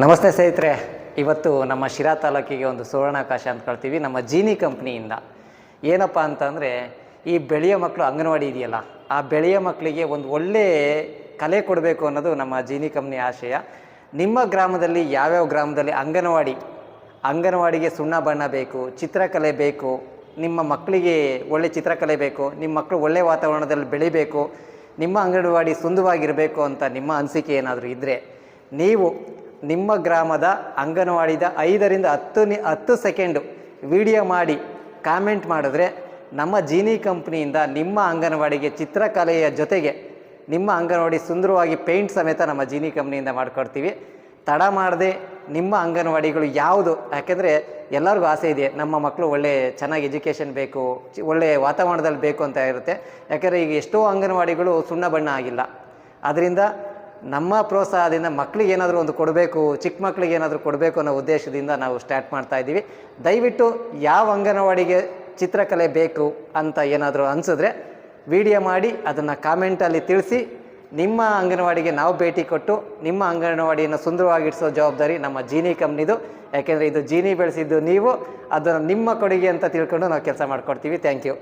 ನಮಸ್ತೆ ಸ್ನೇಹಿತರೆ, ಇವತ್ತು ನಮ್ಮ ಶಿರಾ ತಾಲೂಕಿಗೆ ಒಂದು ಸುವರ್ಣಕಾಶ ಅಂತ ಕಳ್ತೀವಿ, ನಮ್ಮ ಜೀನಿ ಕಂಪ್ನಿಯಿಂದ. ಏನಪ್ಪ ಅಂತಂದರೆ, ಈ ಬೆಳೆಯ ಮಕ್ಕಳು ಅಂಗನವಾಡಿ ಇದೆಯಲ್ಲ, ಆ ಬೆಳೆಯ ಮಕ್ಕಳಿಗೆ ಒಂದು ಒಳ್ಳೆ ಕಲೆ ಕೊಡಬೇಕು ಅನ್ನೋದು ನಮ್ಮ ಜೀನಿ ಕಂಪ್ನಿ ಆಶಯ. ನಿಮ್ಮ ಗ್ರಾಮದಲ್ಲಿ, ಯಾವ್ಯಾವ ಗ್ರಾಮದಲ್ಲಿ ಅಂಗನವಾಡಿ, ಅಂಗನವಾಡಿಗೆ ಸುಣ್ಣ ಬಣ್ಣ ಬೇಕು, ಚಿತ್ರಕಲೆ ಬೇಕು, ನಿಮ್ಮ ಮಕ್ಕಳಿಗೆ ಒಳ್ಳೆ ಚಿತ್ರಕಲೆ ಬೇಕು, ನಿಮ್ಮ ಮಕ್ಕಳು ಒಳ್ಳೆ ವಾತಾವರಣದಲ್ಲಿ ಬೆಳಿಬೇಕು, ನಿಮ್ಮ ಅಂಗನವಾಡಿ ಸುಂದವಾಗಿರಬೇಕು ಅಂತ ನಿಮ್ಮ ಅನಿಸಿಕೆ ಏನಾದರೂ ಇದ್ದರೆ ನೀವು ನಿಮ್ಮ ಗ್ರಾಮದ ಅಂಗನವಾಡಿದ ಐದರಿಂದ ಹತ್ತು ನಿ, ಹತ್ತು ಸೆಕೆಂಡು ವಿಡಿಯೋ ಮಾಡಿ ಕಾಮೆಂಟ್ ಮಾಡಿದ್ರೆ ನಮ್ಮ ಜೀನಿ ಕಂಪ್ನಿಯಿಂದ ನಿಮ್ಮ ಅಂಗನವಾಡಿಗೆ ಚಿತ್ರಕಲೆಯ ಜೊತೆಗೆ ನಿಮ್ಮ ಅಂಗನವಾಡಿ ಸುಂದರವಾಗಿ ಪೇಂಟ್ ಸಮೇತ ನಮ್ಮ ಜೀನಿ ಕಂಪ್ನಿಯಿಂದ ಮಾಡ್ಕೊಡ್ತೀವಿ. ತಡ ಮಾಡದೆ ನಿಮ್ಮ ಅಂಗನವಾಡಿಗಳು ಯಾವುದು? ಯಾಕೆಂದರೆ ಎಲ್ಲರಿಗೂ ಆಸೆ ಇದೆ. ನಮ್ಮ ಮಕ್ಕಳು ಒಳ್ಳೆ ಚೆನ್ನಾಗಿ ಎಜುಕೇಷನ್ ಬೇಕು ಒಳ್ಳೆಯ ಒಳ್ಳೆ ವಾತಾವರಣದಲ್ಲಿ ಬೇಕು ಅಂತ ಇರುತ್ತೆ. ಯಾಕೆಂದರೆ ಈಗ ಎಷ್ಟೋ ಅಂಗನವಾಡಿಗಳು ಸುಣ್ಣ ಬಣ್ಣ ಆಗಿಲ್ಲ. ಅದರಿಂದ ನಮ್ಮ ಪ್ರೋತ್ಸಾಹದಿಂದ ಮಕ್ಕಳಿಗೆ ಏನಾದರೂ ಒಂದು ಕೊಡಬೇಕು, ಚಿಕ್ಕ ಮಕ್ಕಳಿಗೆ ಏನಾದರೂ ಕೊಡಬೇಕು ಅನ್ನೋ ಉದ್ದೇಶದಿಂದ ನಾವು ಸ್ಟಾರ್ಟ್ ಮಾಡ್ತಾ ಇದ್ದೀವಿ. ದಯವಿಟ್ಟು ಯಾವ ಅಂಗನವಾಡಿಗೆ ಚಿತ್ರಕಲೆ ಬೇಕು ಅಂತ ಏನಾದರೂ ಅನಿಸಿದ್ರೆ ವಿಡಿಯೋ ಮಾಡಿ, ಅದನ್ನು ಕಾಮೆಂಟಲ್ಲಿ ತಿಳಿಸಿ. ನಿಮ್ಮ ಅಂಗನವಾಡಿಗೆ ನಾವು ಭೇಟಿ ಕೊಟ್ಟು, ನಿಮ್ಮ ಅಂಗನವಾಡಿಯನ್ನು ಸುಂದರವಾಗಿಡಿಸೋ ಜವಾಬ್ದಾರಿ ನಮ್ಮ ಜೀನಿ ಕಂಪ್ನಿದು ಯಾಕೆಂದರೆ ಇದು ಜೀನಿ ಬೆಳೆಸಿದ್ದು ನೀವು, ಅದನ್ನು ನಿಮ್ಮ ಕೊಡುಗೆ ಅಂತ ತಿಳ್ಕೊಂಡು ನಾವು ಕೆಲಸ ಮಾಡಿಕೊಡ್ತೀವಿ. Thank you